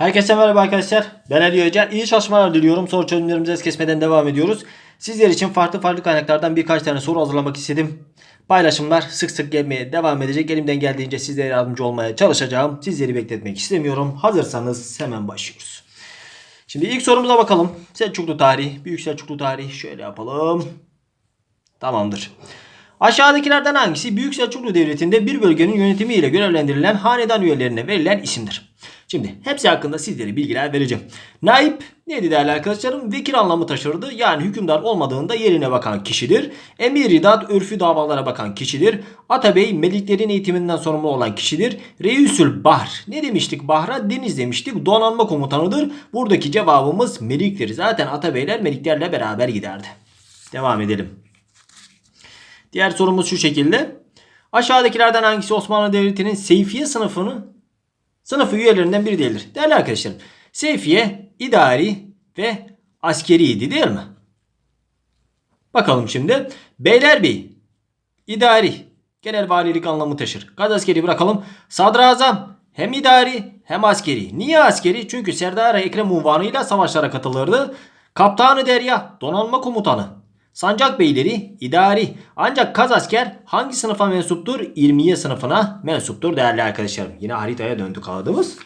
Herkese merhaba arkadaşlar. Ben Ali Öcer. İyi çalışmalar diliyorum. Soru çözümlerimize es kesmeden devam ediyoruz. Sizler için farklı farklı kaynaklardan birkaç tane soru hazırlamak istedim. Paylaşımlar sık sık gelmeye devam edecek. Elimden geldiğince sizlere yardımcı olmaya çalışacağım. Sizleri bekletmek istemiyorum. Hazırsanız hemen başlıyoruz. Şimdi ilk sorumuza bakalım. Selçuklu tarihi, Büyük Selçuklu tarihi şöyle yapalım. Tamamdır. Aşağıdakilerden hangisi Büyük Selçuklu Devleti'nde bir bölgenin yönetimiyle görevlendirilen hanedan üyelerine verilen isimdir? Şimdi hepsi hakkında sizlere bilgiler vereceğim. Naip neydi değerli arkadaşlarım? Vekil anlamı taşırdı. Yani hükümdar olmadığında yerine bakan kişidir. Emir İdat örfü davalara bakan kişidir. Atabey meliklerin eğitiminden sorumlu olan kişidir. Reisül Bahr. Ne demiştik? Bahra deniz demiştik. Donanma komutanıdır. Buradaki cevabımız meliktir. Zaten Atabeyler meliklerle beraber giderdi. Devam edelim. Diğer sorumuz şu şekilde. Aşağıdakilerden hangisi Osmanlı Devleti'nin Seyfiye sınıfını sınıfı üyelerinden biri değildir? Değerli arkadaşlarım. Seyfiye idari ve askeriydi değil mi? Bakalım şimdi. Beylerbeyi idari genel valilik anlamı taşır. Gaz askeri bırakalım. Sadrazam hem idari hem askeri. Niye askeri? Çünkü Serdar Ekrem unvanıyla savaşlara katılırdı. Kaptanı Derya donanma komutanı. Sancak beyleri idari. Ancak kaz asker hangi sınıfa mensuptur? İlmiye sınıfına mensuptur değerli arkadaşlarım. Yine haritaya döndük kağıdımız.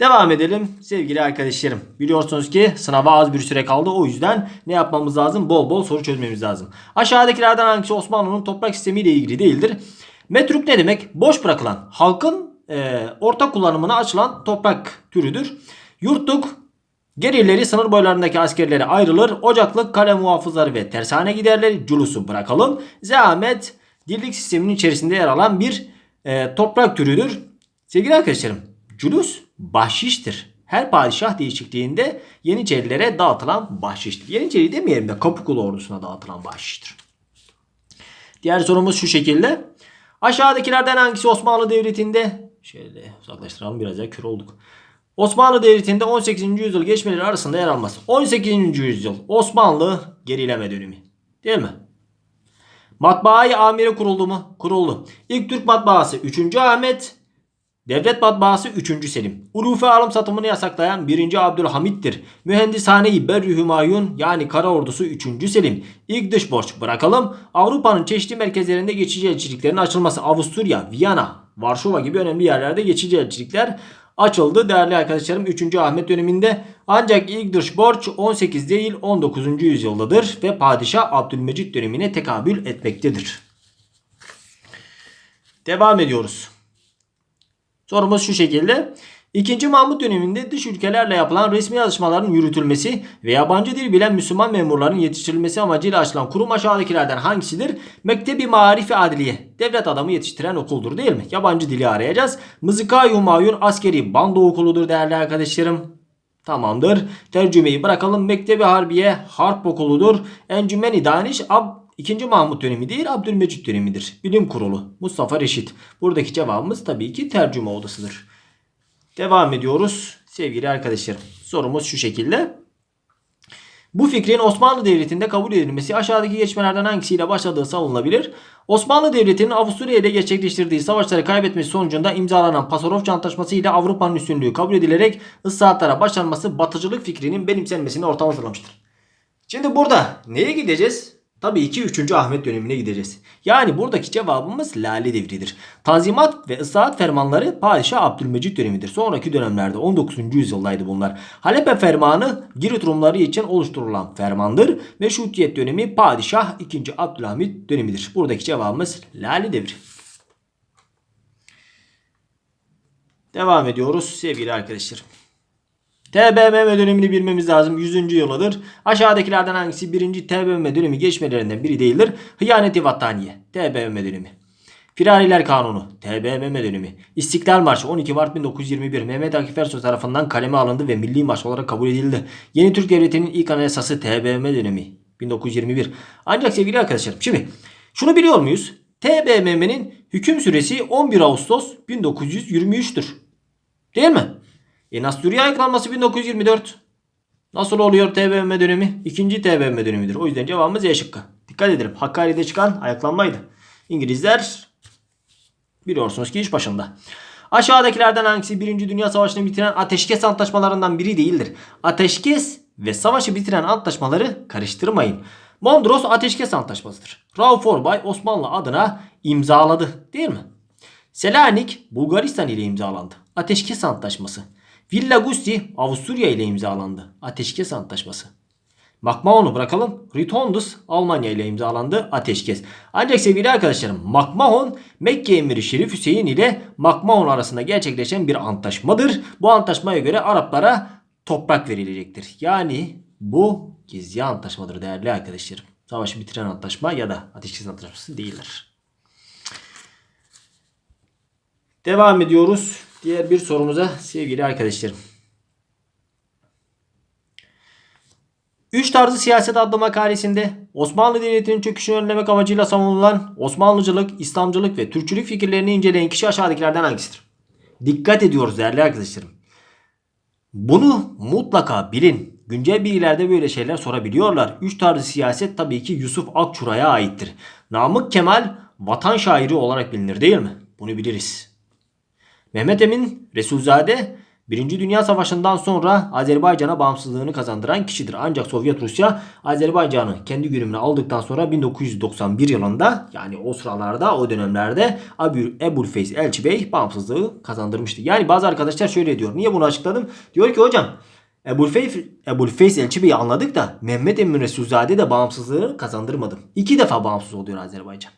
Devam edelim sevgili arkadaşlarım. Biliyorsunuz ki sınava az bir süre kaldı. O yüzden ne yapmamız lazım? Bol bol soru çözmemiz lazım. Aşağıdakilerden hangisi Osmanlı'nın toprak sistemiyle ilgili değildir? Metruk ne demek? Boş bırakılan, halkın e, ortak kullanımına açılan toprak türüdür. Yurtluk Gerileri sınır boylarındaki askerlere ayrılır. Ocaklık, kale muhafızları ve tersane giderleri culusu bırakalım. Zahmet dirlik sisteminin içerisinde yer alan bir e, toprak türüdür. Sevgili arkadaşlarım, culus bahşiştir. Her padişah değişikliğinde Yeniçerilere dağıtılan bahşiştir. Yeniçeri demeyelim de Kapıkulu ordusuna dağıtılan bahşiştir. Diğer sorumuz şu şekilde. Aşağıdakilerden hangisi Osmanlı Devleti'nde şöyle uzaklaştıralım biraz ya kör olduk. Osmanlı Devleti'nde 18. yüzyıl geçmeleri arasında yer almaz. 18. yüzyıl Osmanlı gerileme dönemi. Değil mi? Matbaayı amire kuruldu mu? Kuruldu. İlk Türk matbaası 3. Ahmet. Devlet matbaası 3. Selim. Ulufe alım satımını yasaklayan 1. Abdülhamit'tir. Mühendishane-i Berri Hümayun yani Kara Ordusu 3. Selim. İlk dış borç bırakalım. Avrupa'nın çeşitli merkezlerinde geçici elçiliklerin açılması Avusturya, Viyana, Varşova gibi önemli yerlerde geçici elçilikler açıldı değerli arkadaşlarım 3. Ahmet döneminde. Ancak ilk dış borç 18 değil 19. yüzyıldadır ve padişah Abdülmecit dönemine tekabül etmektedir. Devam ediyoruz. Sorumuz şu şekilde. İkinci Mahmut döneminde dış ülkelerle yapılan resmi yazışmaların yürütülmesi ve yabancı dil bilen Müslüman memurların yetiştirilmesi amacıyla açılan kurum aşağıdakilerden hangisidir? Mektebi Marifi Adliye. Devlet adamı yetiştiren okuldur değil mi? Yabancı dili arayacağız. Mızıka Humayun askeri bando okuludur değerli arkadaşlarım. Tamamdır. Tercümeyi bırakalım. Mektebi Harbiye harp okuludur. Encümeni Daniş Ab 2. Mahmut dönemi değil Abdülmecit dönemidir. Bilim Kurulu. Mustafa Reşit. Buradaki cevabımız tabii ki tercüme odasıdır. Devam ediyoruz sevgili arkadaşlarım. Sorumuz şu şekilde. Bu fikrin Osmanlı Devleti'nde kabul edilmesi aşağıdaki geçmelerden hangisiyle başladığı savunulabilir. Osmanlı Devleti'nin Avusturya ile gerçekleştirdiği savaşları kaybetmesi sonucunda imzalanan Pasarofça Antlaşması ile Avrupa'nın üstünlüğü kabul edilerek ıslahatlara başlanması batıcılık fikrinin benimsenmesini ortaya hazırlamıştır. Şimdi burada neye gideceğiz? Tabii ki 3. Ahmet dönemine gideceğiz. Yani buradaki cevabımız Lale devridir. Tanzimat ve ıslahat fermanları Padişah Abdülmecit dönemidir. Sonraki dönemlerde 19. yüzyıldaydı bunlar. Halepe fermanı Girit Rumları için oluşturulan fermandır. Meşrutiyet dönemi Padişah 2. Abdülhamit dönemidir. Buradaki cevabımız Lale devri. Devam ediyoruz sevgili arkadaşlar. TBMM dönemini bilmemiz lazım. 100. yılıdır. Aşağıdakilerden hangisi 1. TBMM dönemi geçmelerinden biri değildir? Hıyaneti Vattaniye. TBMM dönemi. Firariler Kanunu. TBMM dönemi. İstiklal Marşı 12 Mart 1921 Mehmet Akif Ersoy tarafından kaleme alındı ve milli marş olarak kabul edildi. Yeni Türk Devleti'nin ilk anayasası TBMM dönemi. 1921. Ancak sevgili arkadaşlarım şimdi şunu biliyor muyuz? TBMM'nin hüküm süresi 11 Ağustos 1923'tür. Değil mi? E Nasturiye ayaklanması 1924. Nasıl oluyor TBMM dönemi? İkinci TBMM dönemidir. O yüzden cevabımız E şıkkı. Dikkat edelim. Hakkari'de çıkan ayaklanmaydı. İngilizler biliyorsunuz ki iş başında. Aşağıdakilerden hangisi 1. Dünya Savaşı'nı bitiren ateşkes antlaşmalarından biri değildir? Ateşkes ve savaşı bitiren antlaşmaları karıştırmayın. Mondros Ateşkes Antlaşması'dır. Rauf Orbay Osmanlı adına imzaladı değil mi? Selanik Bulgaristan ile imzalandı. Ateşkes Antlaşması. Villa Gusti Avusturya ile imzalandı. Ateşkes Antlaşması. McMahon'u bırakalım. Ritondus Almanya ile imzalandı. Ateşkes. Ancak sevgili arkadaşlarım McMahon Mekke Emiri Şerif Hüseyin ile McMahon arasında gerçekleşen bir antlaşmadır. Bu antlaşmaya göre Araplara toprak verilecektir. Yani bu gizli antlaşmadır değerli arkadaşlarım. Savaşı bitiren antlaşma ya da ateşkes antlaşması değildir. Devam ediyoruz diğer bir sorumuza sevgili arkadaşlarım. Üç tarzı siyaset adlı makalesinde Osmanlı Devleti'nin çöküşünü önlemek amacıyla savunulan Osmanlıcılık, İslamcılık ve Türkçülük fikirlerini inceleyen kişi aşağıdakilerden hangisidir? Dikkat ediyoruz değerli arkadaşlarım. Bunu mutlaka bilin. Güncel bilgilerde böyle şeyler sorabiliyorlar. Üç tarzı siyaset tabii ki Yusuf Akçura'ya aittir. Namık Kemal vatan şairi olarak bilinir değil mi? Bunu biliriz. Mehmet Emin Resulzade 1. Dünya Savaşı'ndan sonra Azerbaycan'a bağımsızlığını kazandıran kişidir. Ancak Sovyet Rusya Azerbaycan'ı kendi güdümüne aldıktan sonra 1991 yılında yani o sıralarda o dönemlerde Abu Ebu'l-Feys Elçi Bey bağımsızlığı kazandırmıştı. Yani bazı arkadaşlar şöyle diyor. Niye bunu açıkladım? Diyor ki hocam Ebu'l-Feys Elçi Bey'i anladık da Mehmet Emin Resulzade de bağımsızlığı kazandırmadı. İki defa bağımsız oluyor Azerbaycan.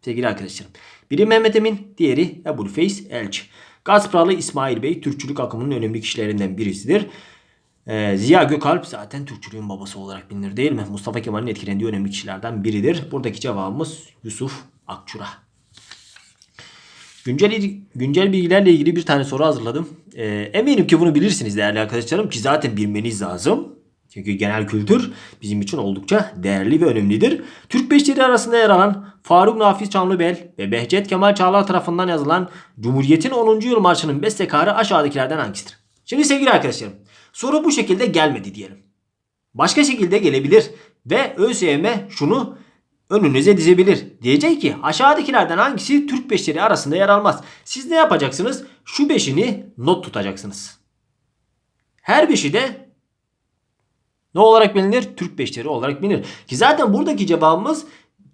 Sevgili arkadaşlarım. Biri Mehmet Emin, diğeri Ebu'l-Feys Elçi. Gazpralı İsmail Bey Türkçülük akımının önemli kişilerinden birisidir. Ee, Ziya Gökalp zaten Türkçülüğün babası olarak bilinir değil mi? Mustafa Kemal'in etkilendiği önemli kişilerden biridir. Buradaki cevabımız Yusuf Akçura. Güncel, güncel bilgilerle ilgili bir tane soru hazırladım. Ee, eminim ki bunu bilirsiniz değerli arkadaşlarım ki zaten bilmeniz lazım. Çünkü genel kültür bizim için oldukça değerli ve önemlidir. Türk beşleri arasında yer alan Faruk Nafiz Çamlıbel ve Behçet Kemal Çağlar tarafından yazılan Cumhuriyet'in 10. yıl marşının bestekarı aşağıdakilerden hangisidir? Şimdi sevgili arkadaşlarım soru bu şekilde gelmedi diyelim. Başka şekilde gelebilir ve ÖSYM şunu önünüze dizebilir. Diyecek ki aşağıdakilerden hangisi Türk beşleri arasında yer almaz. Siz ne yapacaksınız? Şu beşini not tutacaksınız. Her beşi de ne olarak bilinir? Türk beşleri olarak bilinir. Ki zaten buradaki cevabımız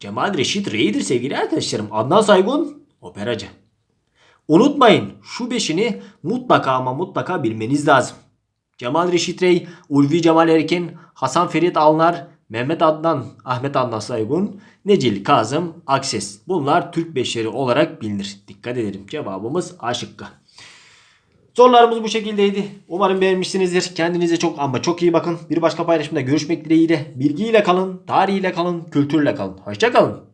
Cemal Reşit Rey'dir sevgili arkadaşlarım. Adnan Saygun operacı. Unutmayın şu beşini mutlaka ama mutlaka bilmeniz lazım. Cemal Reşit Rey, Ulvi Cemal Erkin, Hasan Ferit Alnar, Mehmet Adnan, Ahmet Adnan Saygun, Necil Kazım, Akses. Bunlar Türk beşleri olarak bilinir. Dikkat edelim. Cevabımız A şıkkı. Sorularımız bu şekildeydi. Umarım beğenmişsinizdir. Kendinize çok ama çok iyi bakın. Bir başka paylaşımda görüşmek dileğiyle. Bilgiyle kalın, tarihiyle kalın, kültürle kalın. Hoşçakalın.